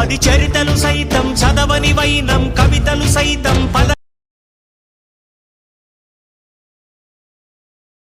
అది చరితలు సైతం చదవని వైనం కవితలు సైతం పద